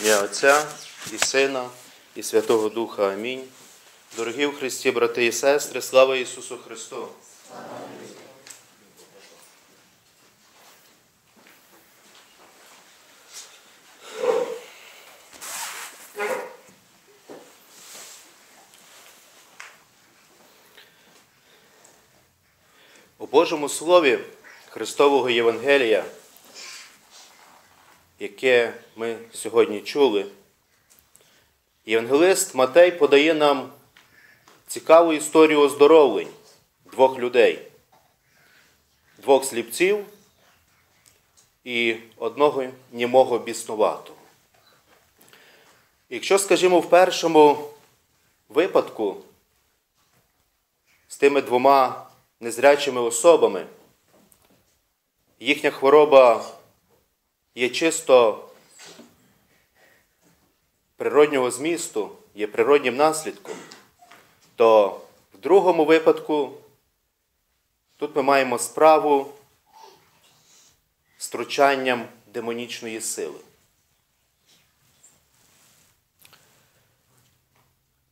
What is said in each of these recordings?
ім'я Отця і Сина, і Святого Духа. Амінь. Дорогі в Христі, брати і сестри, слава Ісусу Христу! У Божому Слові Христового Євангелія, яке ми сьогодні чули, Євангелист Матей подає нам цікаву історію оздоровлень двох людей, двох сліпців і одного німого біснуватого. Якщо, скажімо, в першому випадку з тими двома незрячими особами, їхня хвороба є чисто природнього змісту, є природнім наслідком, то в другому випадку тут ми маємо справу з втручанням демонічної сили.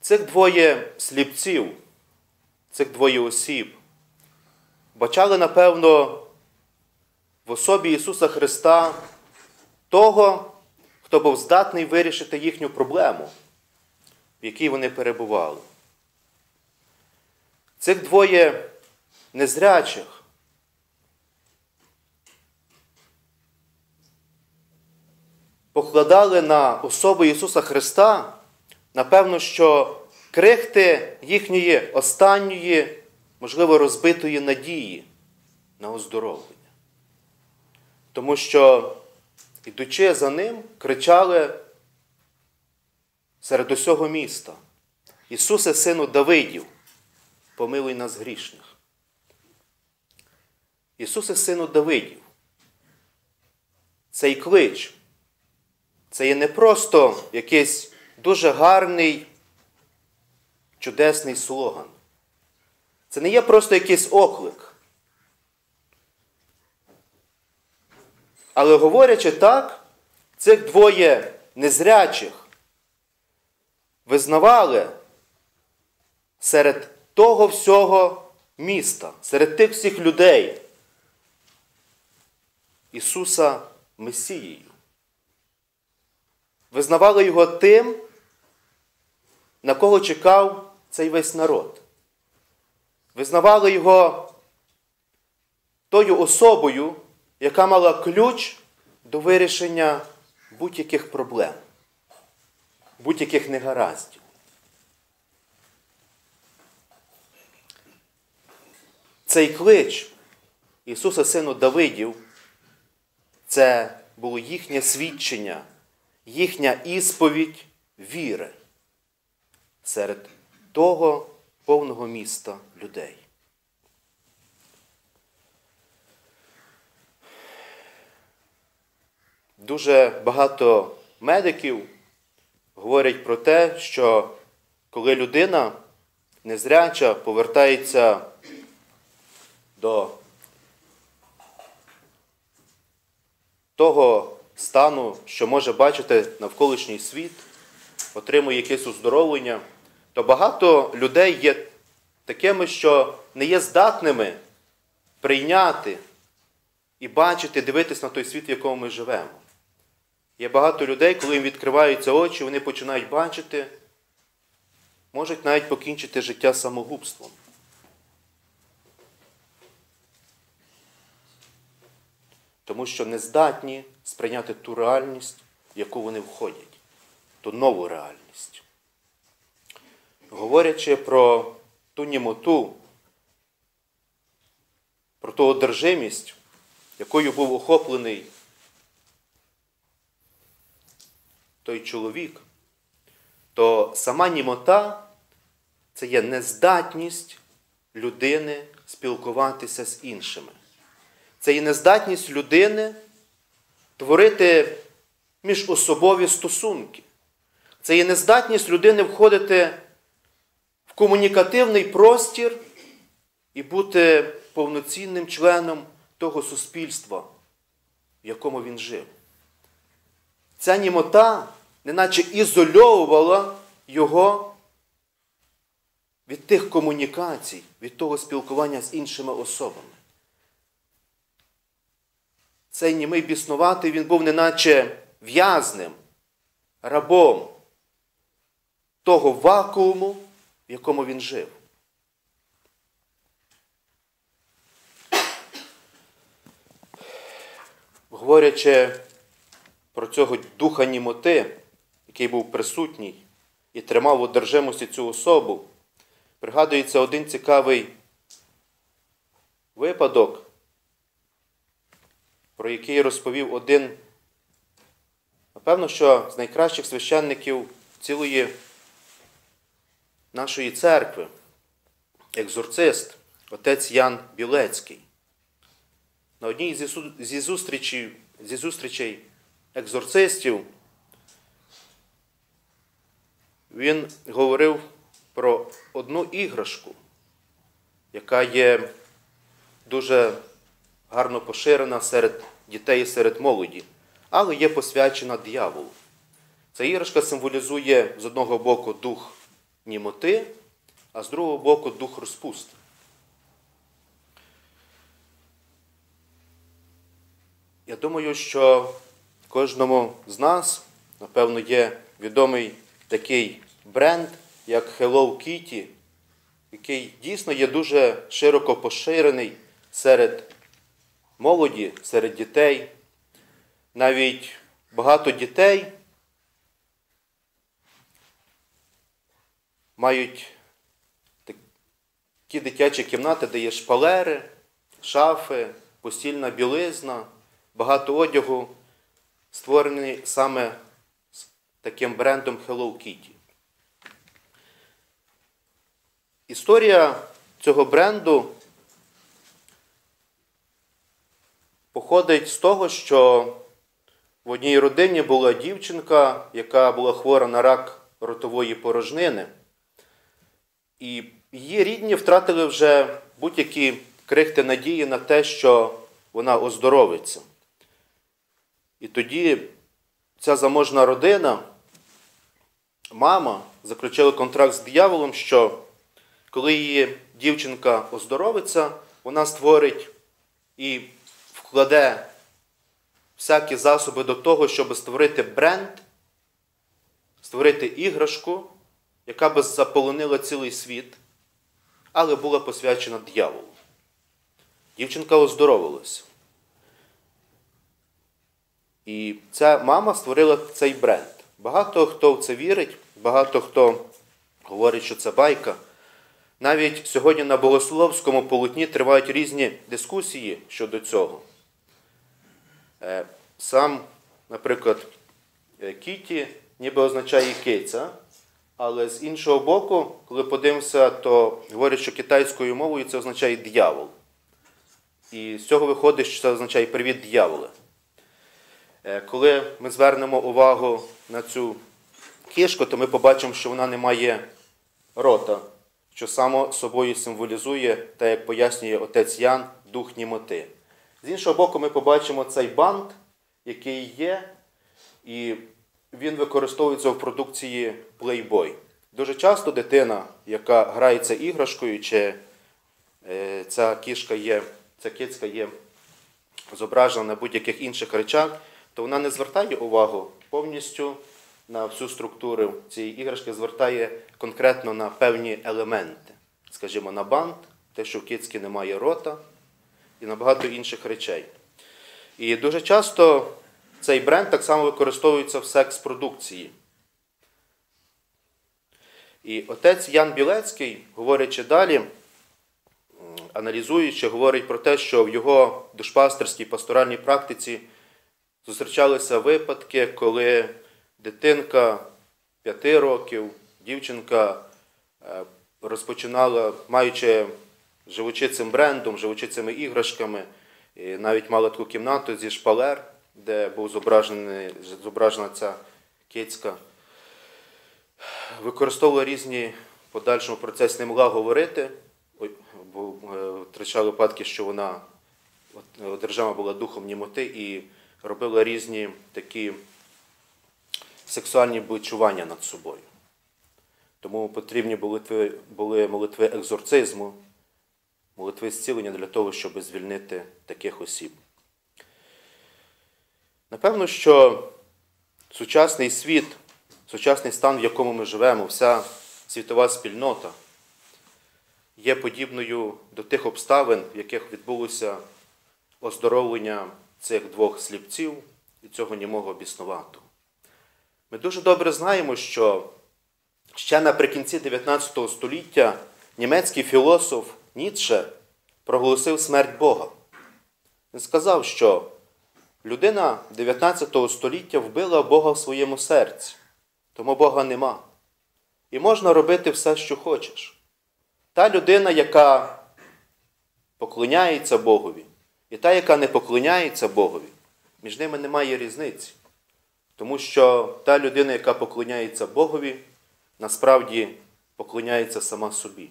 Цих двоє сліпців, цих двоє осіб бачали, напевно, в особі Ісуса Христа того, хто був здатний вирішити їхню проблему, в якій вони перебували. Цих двоє незрячих покладали на особу Ісуса Христа, напевно, що крихти їхньої останньої, можливо, розбитої надії на оздоровлення. Тому що, ідучи за ним, кричали серед усього міста. Ісусе, сину Давидів, помилуй нас грішних. Ісусе, сину Давидів, цей клич, це є не просто якийсь дуже гарний, чудесний слоган. Це не є просто якийсь оклик. Але говорячи так, цих двоє незрячих визнавали серед того всього міста, серед тих всіх людей Ісуса Месією. Визнавали Його тим, на кого чекав цей весь народ. Визнавали Його тою особою, яка мала ключ до вирішення будь-яких проблем, будь-яких негараздів. Цей клич Ісуса Сину Давидів це було їхнє свідчення, їхня ісповідь віри серед того повного міста людей. Дуже багато медиків говорять про те, що коли людина незряча повертається до того стану, що може бачити навколишній світ, отримує якесь оздоровлення, то багато людей є такими, що не є здатними прийняти і бачити, дивитись на той світ, в якому ми живемо. Є багато людей, коли їм відкриваються очі, вони починають бачити, можуть навіть покінчити життя самогубством. Тому що не здатні сприйняти ту реальність, в яку вони входять, ту нову реальність. Говорячи про ту німоту, про ту одержимість, якою був охоплений той чоловік, то сама німота це є нездатність людини спілкуватися з іншими. Це є нездатність людини творити міжособові стосунки. Це є нездатність людини входити в комунікативний простір і бути повноцінним членом того суспільства, в якому він жив. Ця німота неначе ізольовувала його від тих комунікацій, від того спілкування з іншими особами. Цей німий біснуватий він був неначе в'язнем, рабом того вакууму, в якому він жив. Говорячи про цього духа німоти, який був присутній і тримав у одержимості цю особу, пригадується один цікавий випадок, про який розповів один, напевно, що з найкращих священників цілої нашої церкви, екзорцист, отець Ян Білецький. На одній зі, зустрічей, зі зустрічей екзорцистів він говорив про одну іграшку, яка є дуже гарно поширена серед дітей і серед молоді, але є посвячена дияволу. Ця іграшка символізує з одного боку дух німоти, а з другого боку дух розпусти. Я думаю, що кожному з нас, напевно, є відомий такий бренд, як Hello Kitty, який дійсно є дуже широко поширений серед молоді, серед дітей. Навіть багато дітей мають такі дитячі кімнати, де є шпалери, шафи, постільна білизна, багато одягу, створений саме таким брендом Hello Kitty. Історія цього бренду походить з того, що в одній родині була дівчинка, яка була хвора на рак ротової порожнини. І її рідні втратили вже будь-які крихти надії на те, що вона оздоровиться. І тоді ця заможна родина, мама, заключила контракт з дияволом, що коли її дівчинка оздоровиться, вона створить і вкладе всякі засоби до того, щоб створити бренд, створити іграшку, яка би заполонила цілий світ, але була посвячена дияволу. Дівчинка оздоровилася. І ця мама створила цей бренд. Багато хто в це вірить, багато хто говорить, що це байка. Навіть сьогодні на богословському полотні тривають різні дискусії щодо цього. Е, Сам, наприклад, е, Кіті ніби означає киця, але з іншого боку, коли подивимося, то говорять, що китайською мовою це означає дьявол. І з цього виходить, що це означає привіт дьяволе. Е, Коли ми звернемо увагу на цю кішку, то ми побачимо, що вона не має рота, що само собою символізує, так як пояснює отець Ян, дух німоти. З іншого боку, ми побачимо цей бант, який є, і він використовується в продукції Playboy. Дуже часто дитина, яка грається іграшкою, чи е, ця кішка є, ця кицька є зображена на будь-яких інших речах, то вона не звертає увагу повністю на всю структуру цієї іграшки, звертає конкретно на певні елементи. Скажімо, на бант, те, що в кицьки немає рота, і на багато інших речей. І дуже часто цей бренд так само використовується в секс-продукції. І отець Ян Білецький, говорячи далі, аналізуючи, говорить про те, що в його душпастерській пасторальній практиці зустрічалися випадки, коли дитинка 5 років, дівчинка е, розпочинала, маючи, живучи цим брендом, живучи цими іграшками, і навіть мала таку кімнату зі шпалер, де був зображена ця кицька, використовувала різні подальшому процесі не могла говорити, бо е, втрачала випадки, що вона одержима була духом німоти і робила різні такі сексуальні бичування над собою. Тому потрібні молитви, були молитви екзорцизму, молитви зцілення для того, щоб звільнити таких осіб. Напевно, що сучасний світ, сучасний стан, в якому ми живемо, вся світова спільнота є подібною до тих обставин, в яких відбулося оздоровлення цих двох сліпців і цього німого біснуватого. Ми дуже добре знаємо, що ще наприкінці 19 століття німецький філософ Ніцше проголосив смерть Бога. Він сказав, що людина 19 століття вбила Бога в своєму серці, тому Бога нема. І можна робити все, що хочеш. Та людина, яка поклоняється Богові, і та, яка не поклоняється Богові, між ними немає різниці. Тому що та людина, яка поклоняється Богові, насправді поклоняється сама собі.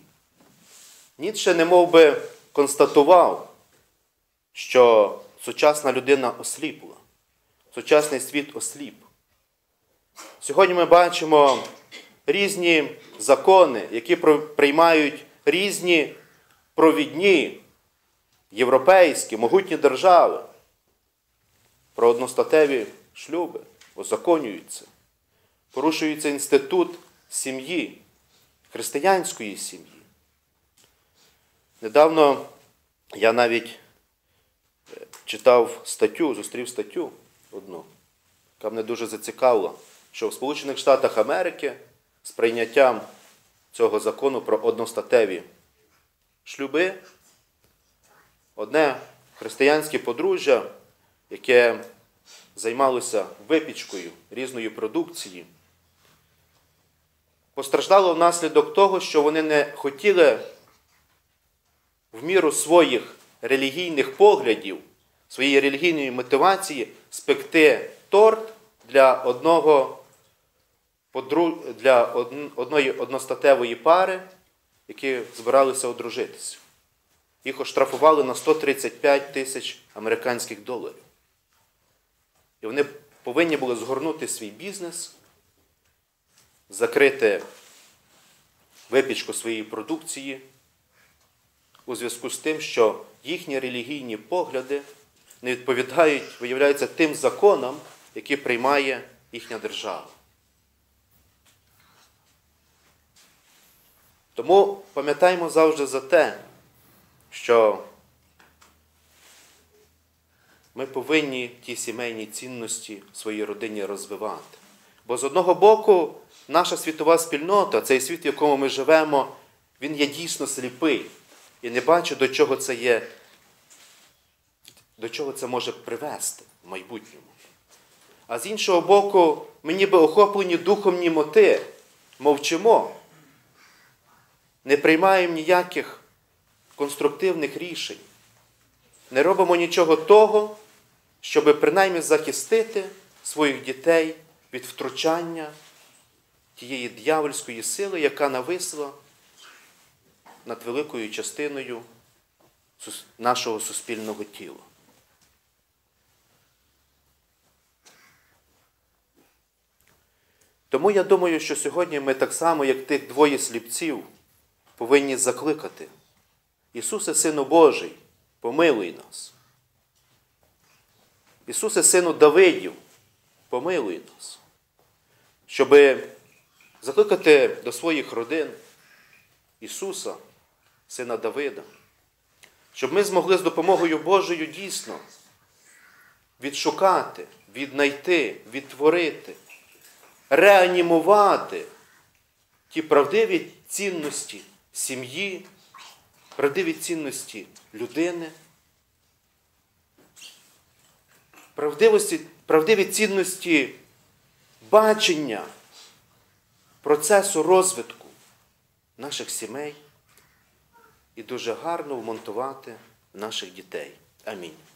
Ніцше не би констатував, що сучасна людина осліпла, сучасний світ осліп. Сьогодні ми бачимо різні закони, які приймають різні провідні європейські могутні держави про одностатеві шлюби озаконюються. Порушується інститут сім'ї, християнської сім'ї. Недавно я навіть е, читав статтю, зустрів статтю одну, яка мене дуже зацікавила, що в Сполучених Штатах Америки з прийняттям цього закону про одностатеві шлюби одне християнське подружжя, яке займалося випічкою різної продукції, постраждало внаслідок того, що вони не хотіли в міру своїх релігійних поглядів, своєї релігійної мотивації спекти торт для одного для одної одностатевої пари, які збиралися одружитися. Їх оштрафували на 135 тисяч американських доларів. І вони повинні були згорнути свій бізнес, закрити випічку своєї продукції у зв'язку з тим, що їхні релігійні погляди не відповідають, виявляється, тим законам, які приймає їхня держава. Тому пам'ятаємо завжди за те, що ми повинні ті сімейні цінності в своїй родині розвивати. Бо з одного боку, наша світова спільнота, цей світ, в якому ми живемо, він є дійсно сліпий і не бачить, до чого це є, до чого це може привести в майбутньому. А з іншого боку, ми ніби охоплені духом німоти, мовчимо, не приймаємо ніяких конструктивних рішень, не робимо нічого того, щоб принаймні захистити своїх дітей від втручання тієї дьявольської сили, яка нависла над великою частиною нашого суспільного тіла. Тому я думаю, що сьогодні ми так само, як тих двоє сліпців, повинні закликати. Ісусе, Сину Божий, помилуй нас. Ісусе, Сину Давидів, помилуй нас, щоб закликати до своїх родин Ісуса, Сина Давида, щоб ми змогли з допомогою Божою дійсно відшукати, віднайти, відтворити, реанімувати ті правдиві цінності сім'ї, правдиві цінності людини, правдивості, правдиві цінності бачення процесу розвитку наших сімей і дуже гарно вмонтувати наших дітей. Амінь.